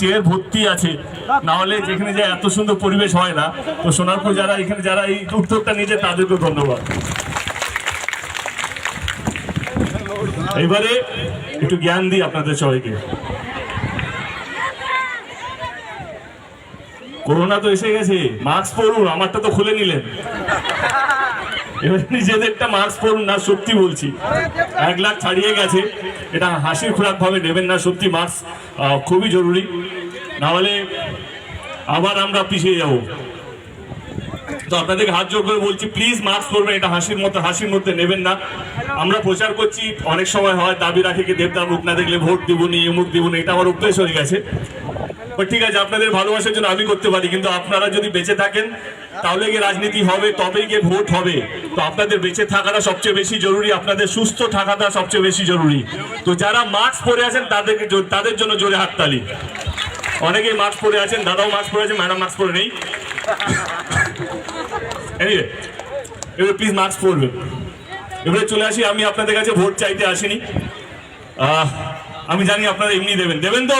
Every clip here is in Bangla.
চেয়ার ভর্তি আছে। না হলে যেখানে যে এত সুন্দর পরিবেশ হয় না। তো সোনারপুর যারা, এখানে যারা এই উদ্যোগটা নিয়েছে তাদেরকে ধন্যবাদ। এবারে একটু জ্ঞান দিই আপনাদের সবাইকে। করোনা তো এসে গেছে, মাস্ক পরুন, আমারটা তো খুলে নিলেন। এবার নিজেদেরটা মাস্ক পরুন না সত্যি বলছি। এক লাখ ছাড়িয়ে গেছে। এটা হাসির খোরাক ভাবে নেবেন না, সত্যি মাস্ক খুবই জরুরি। না হলে আবার আমরা পিছিয়ে যাব। তো আপনাদেরকে হাত জোর করে বলছি প্লিজ মাস্ক পরবেন এটা হাসির মতো, হাসির মধ্যে নেবেন না। আমরা প্রচার করছি, অনেক সময় হয়, দাবি রাখে কি দেবদার মুখ না দেখলে ভোট দিবনি এমুক দিবনি এটা আমার অভ্যেস হয়ে গেছে। ঠিক আছে, আপনাদের ভালোবাসার জন্য আমি করতে পারি, কিন্তু আপনারা যদি বেঁচে থাকেন, তাহলে গিয়ে রাজনীতি হবে, তবেই গিয়ে ভোট হবে। তো আপনাদের বেঁচে থাকাটা সবচেয়ে বেশি জরুরি, আপনাদের সুস্থ থাকাটা সবচেয়ে বেশি জরুরি। তো যারা মাস্ক পরে আছেন, তাদেরকে তাদের জন্য জোরে হাততালি। অনেকেই মাস্ক পরে আছেন, দাদাও মাস্ক পরে আছেন ম্যাডাম মাস্ক পরে নেই। এবারে প্লিজ মাস্ক পরবে। এবারে চলে আসি, আমি আপনাদের কাছে ভোট চাইতে আসিনি। আমি জানি আপনারা এমনি দেবেন। দেবেন তো?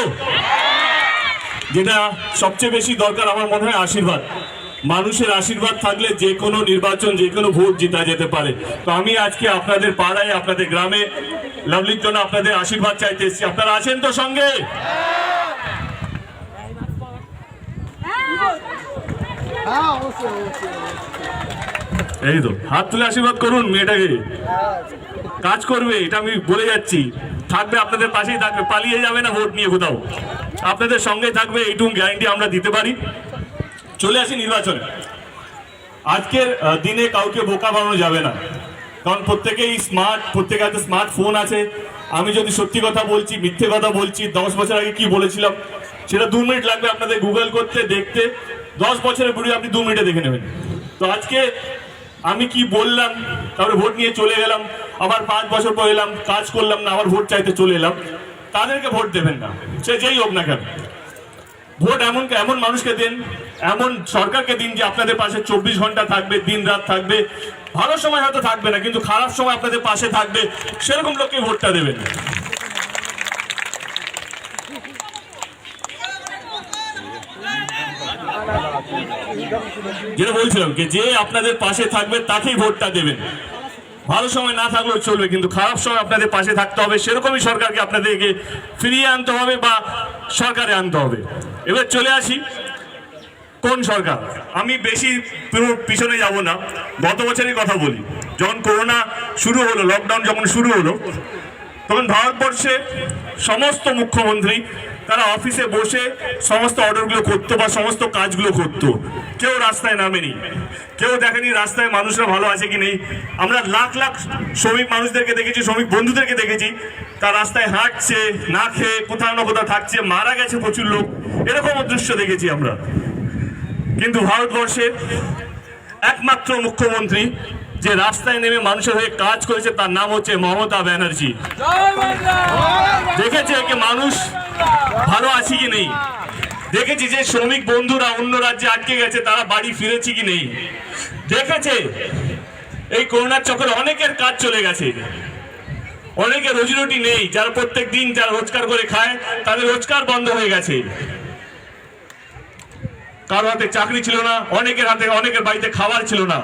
যেটা সবচেয়ে বেশি দরকার আমার মনে হয় আশীর্বাদ। মানুষের আশীর্বাদ থাকলে যে কোনো নির্বাচন, যে কোনো ভোট জিতা যেতে পারে। তো আমি আজকে আপনাদের পাড়ায়, আপনাদের গ্রামে লাভলির জন্য আপনাদের আশীর্বাদ চাইতে এসেছি। আপনারা আছেন তো সঙ্গে? এই তো, হাত তুলে আশীর্বাদ করুন মেয়েটাকে। কাজ করবে, এটা আমি বলে যাচ্ছি। থাকবে, আপনাদের পাশেই থাকবে, পালিয়ে যাবে না ভোট নিয়ে কোথাও। আপনাদের সঙ্গে থাকবে, এইটুকু গ্যারান্টি আমরা দিতে পারি। চলে আসি নির্বাচনে। আজকের দিনে কাউকে বোকা বানানো যাবে না। কারণ প্রত্যেকেই স্মার্ট প্রত্যেকের হাতে স্মার্টফোন আছে। আমি যদি সত্যি কথা বলছি, মিথ্যে কথা বলছি, দশ বছর আগে কি বলেছিলাম, সেটা দু মিনিট লাগবে আপনাদের গুগল করতে, দেখতে। দশ বছরের বুড়ি আপনি দু মিনিটে দেখে নেবেন। তো আজকে আমি কি বললাম, তারপরে ভোট নিয়ে চলে গেলাম। আবার পাঁচ বছর পর এলাম, কাজ করলাম না, আবার ভোট চাইতে চলে এলাম। তাদেরকে ভোট দেবেন না। সে যেই হোক না কেন। ভোট এমন এমন মানুষকে দিন, এমন সরকারকে দিন যে আপনাদের পাশে চব্বিশ ঘণ্টা থাকবে, দিন রাত থাকবে। ভালো সময় হয়তো থাকবে না, কিন্তু খারাপ সময় আপনাদের পাশে থাকবে। সেরকম লোককে ভোটটা দেবেন যেটা বলছিলাম যে আপনাদের পাশে থাকবে, তাকেই ভোটটা দেবেন। ভালো সময় না থাকলেও চলবে, কিন্তু খারাপ সময় আপনাদের পাশে থাকতে হবে। সেরকমই সরকারকে আপনাদেরকে ফিরিয়ে আনতে হবে বা সরকারে আনতে হবে। এবার চলে আসি, কোন সরকার? আমি বেশি পিছনে যাব না, গত বছরের কথা বলি। যখন করোনা শুরু হলো লকডাউন যখন শুরু হলো তখন ভারতবর্ষে সমস্ত মুখ্যমন্ত্রী, তারা অফিসে বসে সমস্ত অর্ডারগুলো করতো বা সমস্ত কাজগুলো করতো। কেউ রাস্তায় নামেনি। কেউ দেখেনি রাস্তায় মানুষরা ভালো আছে কি নেই। আমরা লাখ লাখ শ্রমিক মানুষদেরকে দেখেছি, শ্রমিক বন্ধুদেরকে দেখেছি। তার রাস্তায় হাঁটছে, না খেয়ে কোথাও না কোথাও থাকছে, মারা গেছে প্রচুর লোক। এরকম দৃশ্য দেখেছি আমরা। কিন্তু ভারতবর্ষে একমাত্র মুখ্যমন্ত্রী যে রাস্তায় নেমে মানুষের হয়ে কাজ করেছে, তার নাম হচ্ছে মমতা ব্যানার্জি। দেখেছে কি মানুষ ভালো আছে কি নেই? দেখেছি যে শ্রমিক বন্ধুরা অন্য রাজ্যে আটকে গেছে, তারা বাড়ি ফিরেছে কি নেই? দেখেছে? এই করোনার চক্করে অনেকের কাজ চলে গেছে। অনেকের রোজি রুটি নেই, যারা প্রত্যেক দিন যারা রোজগার করে খায়, তাদের রোজগার বন্ধ হয়ে গেছে। কারও হাতে চাকরি ছিল না, অনেকের হাতে, অনেকের বাড়িতে খাবার ছিল না।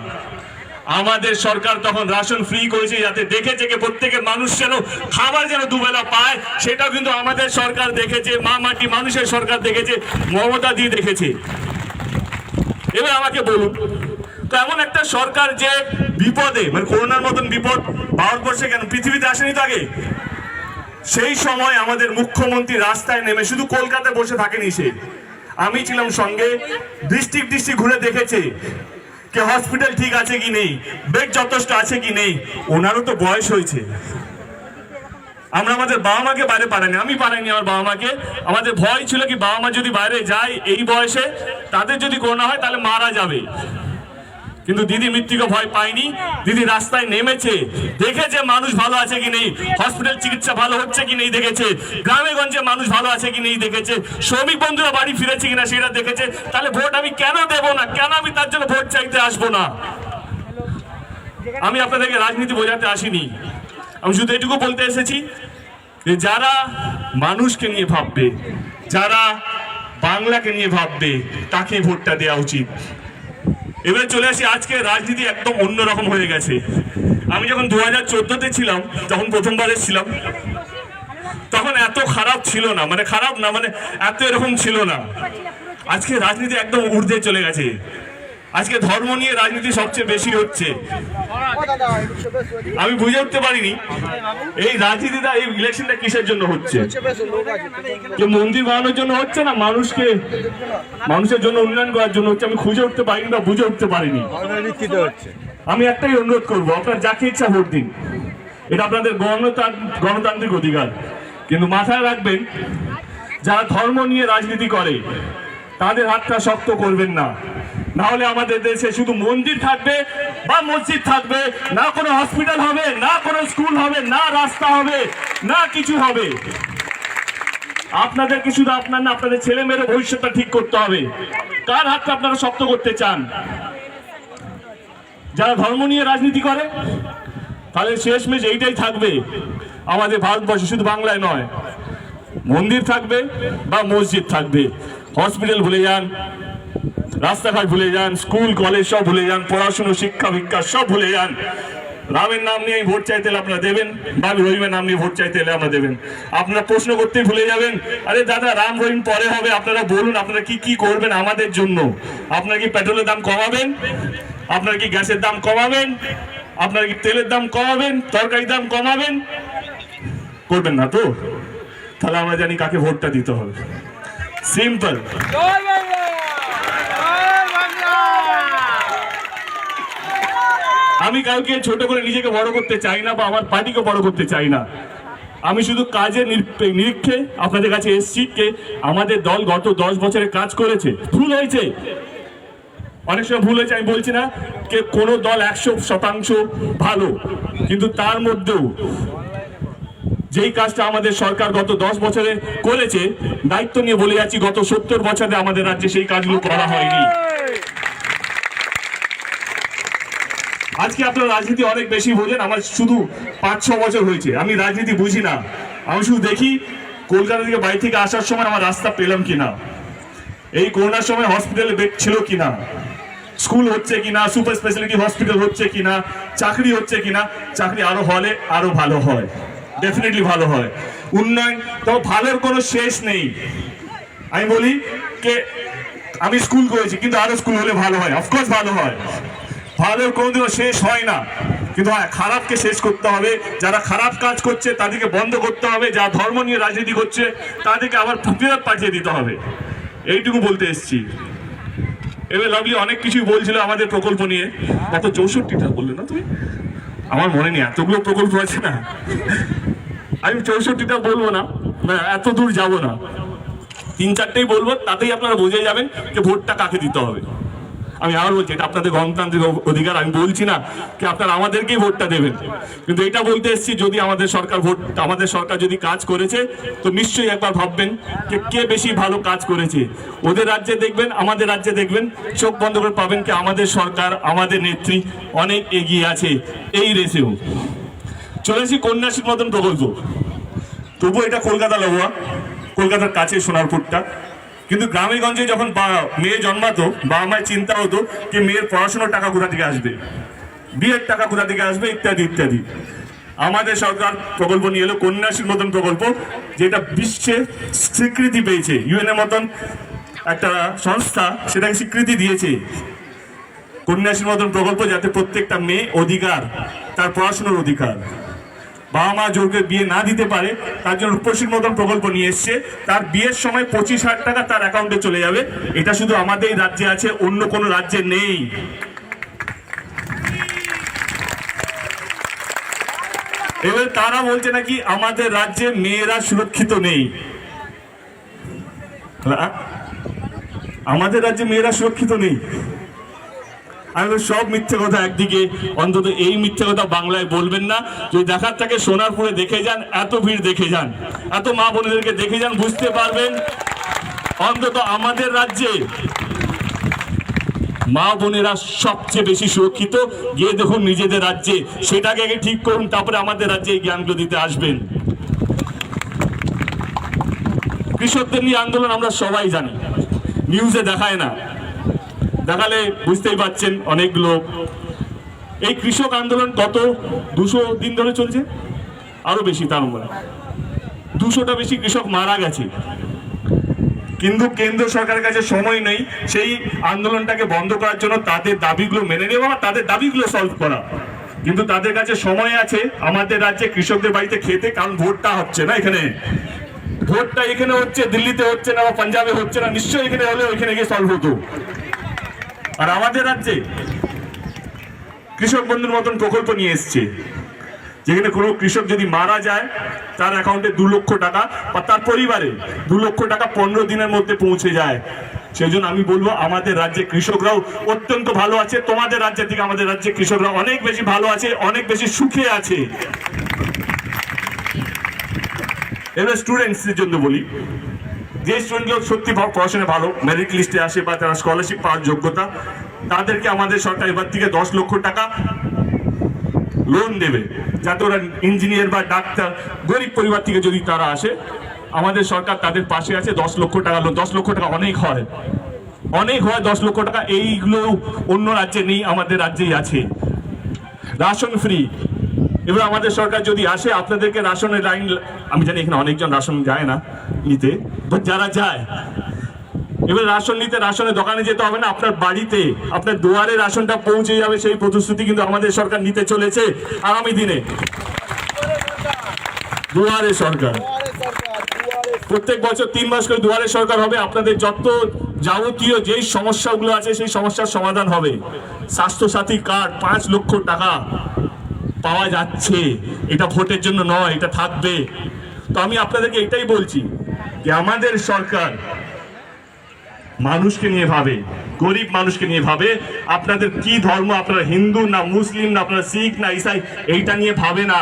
আমাদের সরকার তখন রাশন ফ্রি করেছে যাতে দেখেছে প্রত্যেকের মানুষ যেন খাবার যেন দুবেলা পায়, সেটাও কিন্তু আমাদের সরকার দেখেছে, মা মাটি মানুষের সরকার দেখেছে, মমতা দিয়ে দেখেছে। এবার আমাকে বলুন, তো এমন একটা সরকার যে বিপদে মানে করোনার মতন বিপদ ভারতবর্ষে কেন, পৃথিবীতে আসেনি তো আগে? সেই সময় আমাদের মুখ্যমন্ত্রী রাস্তায় নেমে শুধু কলকাতায় বসে থাকেনি সে। আমি ছিলাম সঙ্গে, ডিস্ট্রিক্ট ডিস্ট্রিক্ট ঘুরে দেখেছে। কে হসপিটাল ঠিক আছে কি নেই? বেড যথেষ্ট আছে কি নেই? ওনারও তো বয়স হয়েছে। আমরা আমাদের বাবা মাকে বাইরে পাঠাইনি আমি পাঠাইনি আমার বাবা মাকে। আমাদের ভয় ছিল কি বাবা মা যদি বাইরে যায় এই বয়সে, তাদের যদি করোনা হয় তাহলে মারা যাবে। কিন্তু দিদি মৃত্যুকে ভয় পায়নি। দিদি রাস্তায় নেমেছে। দেখেছে মানুষ ভালো আছে কি নেই হসপিটাল চিকিৎসা ভালো হচ্ছে কি নেই দেখেছে, গ্রামে গঞ্জে মানুষ ভালো আছে কি নেই দেখেছে, শ্রমিক বন্ধুরা বাড়ি ফিরেছে কিনা সেটা দেখেছে, তাহলে ভোট আমি কেন দেব না? কেন আমি তার জন্য ভোট চাইতে আসব না? আমি আপনাদেরকে রাজনীতি বোঝাতে আসিনি। আমি শুধু এটুকু বলতে এসেছি যে যারা মানুষকে নিয়ে ভাববে, যারা বাংলাকে নিয়ে ভাববে তাকে ভোটটা দেওয়া উচিত। এবারে চলে আসি, আজকে রাজনীতি একদম অন্যরকম হয়ে গেছে। আমি যখন দু হাজার ছিলাম, যখন প্রথমবার ছিলাম, তখন এত খারাপ ছিল না মানে খারাপ না মানে এত এরকম ছিল না। আজকে রাজনীতি একদম ঊর্ধ্বে চলে গেছে। আজকে ধর্ম নিয়ে রাজনীতি সবচেয়ে বেশি হচ্ছে। আমি বুঝে উঠতে পারিনি। এই রাজনীতিটা এই ইলেকশনটা কিসের জন্য হচ্ছে? যে মন্দির বানানোর জন্য হচ্ছে না মানুষকে, মানুষের জন্য উন্নয়ন করার জন্য হচ্ছে? আমি খুঁজে উঠতে পারিনি বা বুঝে উঠতে পারিনি। আমি একটাই অনুরোধ করব, আপনার যাকে ইচ্ছা ভোট দিন। এটা আপনাদের গণতান- গণতান্ত্রিক অধিকার। কিন্তু মাথায় রাখবেন, যারা ধর্ম নিয়ে রাজনীতি করে, তাদের হাতটা শক্ত করবেন না। না হলে আমাদের দেশে শুধু মন্দির থাকবে বা মসজিদ থাকবে, না কোনো হসপিটাল হবে, না কোনো স্কুল হবে, না রাস্তা হবে, না কিছু হবে। আপনাদেরকে শুধু আপনার না, আপনাদের ছেলে মেয়ের ভবিষ্যৎটা ঠিক করতে হবে। কার হাতটা আপনারা শক্ত করতে চান? যারা ধর্ম নিয়ে রাজনীতি করে, তাহলে শেষমেশ এইটাই থাকবে। আমাদের ভারতবর্ষে শুধু বাংলায় নয়, মন্দির থাকবে বা মসজিদ থাকবে। হসপিটাল ভুলে যান। রাস্তাঘাট ভুলে যান, স্কুল, কলেজ সব ভুলে যান, পড়াশুনো, শিক্ষা ভিক্ষা সব ভুলে যান। রামের নাম নিয়ে ভোট চাইতে এলে আপনারা দেবেন বা রহিমের নাম নিয়ে ভোট চাইতে এলে আপনারা দেবেন। আপনারা প্রশ্ন করতেই ভুলে যাবেন, আরে দাদা, রাম রহিম পরে হবে, আপনারা বলুন, আপনারা কি কি করবেন আমাদের জন্য? আপনারা কি পেট্রোলের দাম কমাবেন? আপনারা কি গ্যাসের দাম কমাবেন? আপনারা কি তেলের দাম কমাবেন? তরকারির দাম কমাবেন? করবেন না তো? তাহলে আমরা জানি কাকে ভোটটা দিতে হবে। সিম্পল। আমি কাউকে ছোট করে নিজেকে বড় করতে চাই না বা আমার পার্টিকে বড় করতে চাই না। আমি শুধু নিরপে- নিরীক্ষে আপনাদের কাছে এসছি কে আমাদের দল গত দশ বছরে কাজ করেছে। ভুল হয়েছে। অনেক সময় ভুল হয়েছে, আমি বলছি না কে কোনো দল একশো শতাংশ ভালো। কিন্তু তার মধ্যেও যেই কাজটা আমাদের সরকার গত দশ বছরে করেছে, দায়িত্ব নিয়ে বলে যাচ্ছি, গত সত্তর বছরে আমাদের রাজ্যে সেই কাজগুলো করা হয়নি। আজকে আপনার রাজনীতি অনেক বেশি বোঝেন, আমার শুধু পাঁচ, ছ বছর হয়েছে। আমি রাজনীতি বুঝি না। আমি শুধু দেখি কলকাতা থেকে বাড়ি থেকে আসার সময় আমার রাস্তা পেলাম কিনা। এই করোনার সময় হসপিটালে বেড ছিল কিনা। স্কুল হচ্ছে কিনা সুপার স্পেশালিটি হসপিটাল হচ্ছে কিনা, চাকরি হচ্ছে কিনা, চাকরি আরও হলে আরও ভালো হয়। ডেফিনেটলি ভালো হয়। উন্নয়ন তো ভালোর কোনো শেষ নেই। আমি বলি কে আমি স্কুল করেছি, কিন্তু আরও স্কুল হলে ভালো হয়। অফকোর্স ভালো হয়। ভালোর কোনোদিনও শেষ হয় না। কিন্তু হ্যাঁ খারাপকে শেষ করতে হবে। যারা খারাপ কাজ করছে তাদেরকে বন্ধ করতে হবে। যারা ধর্ম নিয়ে রাজনীতি করছে তাদেরকে আবার ফেরত পাঠিয়ে দিতে হবে। এইটুকু বলতে এসছি। এবার লাভলি অনেক কিছুই বলছিল আমাদের প্রকল্প নিয়ে। কত চৌষট্টিটা বললে না তুমি? আমার মনে নেই এতগুলো প্রকল্প আছে না। আমি চৌষট্টিটা বলব না, এত দূর যাব না। তিন চারটেই বলব তাতেই আপনারা বুঝে যাবেন যে ভোটটা কাকে দিতে হবে। আমি আবার বলছি, এটা আপনাদের গণতান্ত্রিক অধিকার, আমি বলছি না যে আপনারা আমাদেরকেই ভোটটা দেবেন। কিন্তু এটা বলতে এসেছি, যদি আমাদের সরকার ভোট, আমাদের সরকার যদি কাজ করেছে, তো নিশ্চয়ই একবার ভাববেন যে কে বেশি ভালো কাজ করেছে। ওদের রাজ্যে দেখবেন, আমাদের রাজ্যে দেখবেন, চোখ বন্ধ করে পাবেন কি আমাদের সরকার, আমাদের নেত্রী অনেক এগিয়ে আছে এই রেসেও। চলেছি কন্যাশ্রীর মতন প্রকল্প। তবু এটা কলকাতা লাগোয়া কলকাতার কাছে সোনারপুরটা। কিন্তু গ্রামে গঞ্জে যখন মেয়ে জন্মাতো, বাবা মায়ের চিন্তা হতো যে মেয়ের পড়াশোনার টাকা কোথা থেকে আসবে? বিয়ের টাকা কোথা থেকে আসবে? ইত্যাদি ইত্যাদি। আমাদের সরকার প্রকল্প নিয়ে এলো, কন্যাশ্রীর মতন প্রকল্প, যেটা বিশ্বে স্বীকৃতি পেয়েছে। ইউএন এর মতন একটা সংস্থা সেটাকে স্বীকৃতি দিয়েছে। কন্যাশ্রীর মতন প্রকল্প যাতে প্রত্যেকটা মেয়ে অধিকার, তার পড়াশোনার অধিকার। বাবা মা জোরকে বিয়ে না দিতে পারে, তার জন্য রূপসীর মতন প্রকল্প নিয়ে এসছে। তার বিয়ের সময় পঁচিশ হাজার টাকা তার অ্যাকাউন্টে চলে যাবে। এটা শুধু আমাদের রাজ্যে আছে, অন্য কোনো রাজ্যে নেই। এবার তারা বলছে নাকি আমাদের রাজ্যে মেয়েরা সুরক্ষিত নেই। আমাদের রাজ্যে মেয়েরা সুরক্ষিত নেই। আমি সব মিথ্যে কথা একদিকে, অন্তত এই মিথ্যে কথা বাংলায় বলবেন না। যদি দেখার থাকে সোনারপুরে দেখে যান, এত ভিড় দেখে যান, এত মা বোনেদেরকে দেখে যান, বুঝতে পারবেন। অন্তত আমাদের রাজ্যে মা বোনেরা সবচেয়ে বেশি সুরক্ষিত। গিয়ে দেখুন নিজেদের রাজ্যে, সেটাকে আগে ঠিক করুন, তারপরে আমাদের রাজ্যে এই জ্ঞানগুলো দিতে আসবেন। কৃষকদের নিয়ে আন্দোলন আমরা সবাই জানি। নিউজে দেখায় না। দেখালে বুঝতেই পাচ্ছেন লোক এই কৃষক আন্দোলন কত? দুশো দিন ধরে চলছে? আরও বেশি তার মানে। দুশোটা বেশি কৃষক মারা গেছে। কিন্তু কেন্দ্র সরকারের কাছে সময় নেই সেই আন্দোলনটাকে বন্ধ করার জন্য তাদের দাবিগুলো মেনে নেওয়া তাদের দাবিগুলো সলভ করা। কিন্তু তাদের কাছে সময় আছে আমাদের রাজ্যে কৃষকদের বাড়িতে খেতে, কারণ ভোটটা হচ্ছে না এখানে। ভোটটা এখানে হচ্ছে, দিল্লিতে হচ্ছে না বা পাঞ্জাবে হচ্ছে না, নিশ্চয়ই এখানে হলে ওইখানে গিয়ে সলভ হতো। আর আমাদের রাজ্যে কৃষক বন্ধুর মতন প্রকল্প নিয়ে এসছে। যেখানে কোনো কৃষক যদি মারা যায়, তার অ্যাকাউন্টে দু লক্ষ টাকা বা তার পরিবারে দু লক্ষ টাকা পনেরো দিনের মধ্যে পৌঁছে যায়। সেই জন্য আমি বলব, আমাদের রাজ্যে কৃষকরাও অত্যন্ত ভালো আছে। তোমাদের রাজ্যের থেকে আমাদের রাজ্যে কৃষকরা অনেক বেশি ভালো আছে, অনেক বেশি সুখে আছে। এবার স্টুডেন্টসদের জন্য বলি। যে স্টুডেন্টগুলো সত্যি পড়াশোনায় ভালো মেরিট লিস্টে আসে বা তারা স্কলারশিপ পাওয়ার যোগ্যতা, তাদেরকে আমাদের সরকার এবার থেকে দশ লক্ষ টাকা লোন দেবে। যাতে ওরা ইঞ্জিনিয়ার বা ডাক্তার, গরিব পরিবার থেকে যদি তারা আসে, আমাদের সরকার তাদের পাশে আছে, দশ লক্ষ টাকা লোন দশ লক্ষ টাকা অনেক হয়। অনেক হয় দশ লক্ষ টাকা, এইগুলো অন্য রাজ্যে নেই, আমাদের রাজ্যেই আছে। রাশন ফ্রি এবার আমাদের সরকার যদি আসে, আপনাদেরকে রাশনের লাইন আমি জানি এখানে অনেকজন রাশন যায় না নিতে যারা যায়, এবার রাশন নিতে, রাশনের দোকানে যেতে হবে না, আপনার বাড়িতে, আপনার দুয়ারে রাশনটা পৌঁছে যাবে, সেই প্রতিশ্রুতি কিন্তু আমাদের সরকার নিতে চলেছে আগামী দিনে। দুয়ারে সরকার। প্রত্যেক বছর তিন মাস করে দুয়ারে সরকার হবে, আপনাদের যত যাবতীয় যেই সমস্যাগুলো আছে, সেই সমস্যার সমাধান হবে। স্বাস্থ্যসাথী কার্ড, পাঁচ লক্ষ টাকা। পাওয়া যাচ্ছে। এটা ভোটের জন্য নয়, এটা থাকবে। তো আমি আপনাদেরকে এটাই বলছি যে আমাদের সরকার মানুষকে নিয়ে ভাবে, গরিব মানুষকে নিয়ে ভাবে। আপনাদের কি ধর্ম, আপনারা হিন্দু না মুসলিম, না আপনারা শিখ, না ইসাই, এইটা নিয়ে ভাবে না।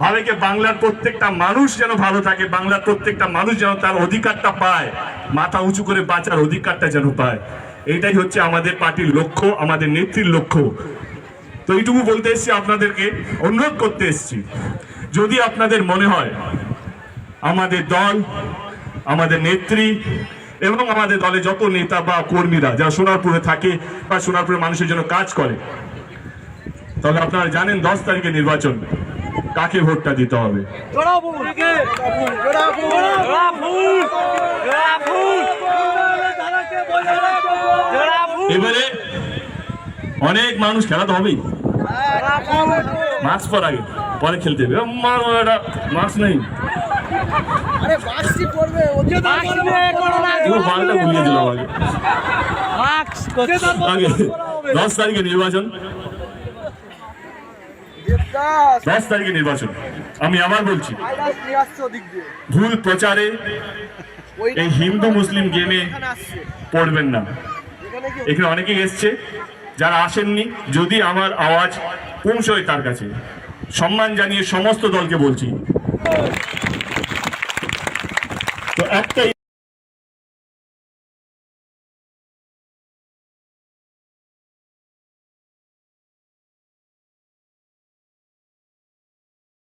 ভাবে কি বাংলার প্রত্যেকটা মানুষ যেন ভালো থাকে, বাংলার প্রত্যেকটা মানুষ যেন তার অধিকারটা পায়, মাথা উঁচু করে বাঁচার অধিকারটা যেন পায়। এইটাই হচ্ছে আমাদের পার্টির লক্ষ্য, আমাদের নেত্রীর লক্ষ্য। তো এইটুকু বলতে এসছি, আপনাদেরকে অনুরোধ করতে এসছি। যদি আপনাদের মনে হয় আমাদের দল, আমাদের নেত্রী এবং আমাদের দলে যত নেতা বা কর্মীরা যারা সোনারপুরে থাকে বা সোনারপুরের মানুষের জন্য কাজ করে, তাহলে আপনারা জানেন দশ তারিখে নির্বাচন। কাকে ভোটটা দিতে হবে? এবারে অনেক মানুষ খেলা তো হবেই। মাস্ক পর আগে। পরে খেলতে হবে। মারো এটা মাস্ক নেই। আরে বাসটি পড়বে আগে আগে তারিখে নির্বাচন। দশ তারিখে নির্বাচন। আমি আবার বলছি ভুল প্রচারে এই হিন্দু মুসলিম গেমে পড়বেন না। এখানে অনেকেই এসছে। যারা আসেননি, যদি আমার আওয়াজ পৌঁছয় তার কাছে। সম্মান জানিয়ে সমস্ত দলকে বলছি। তো একটাই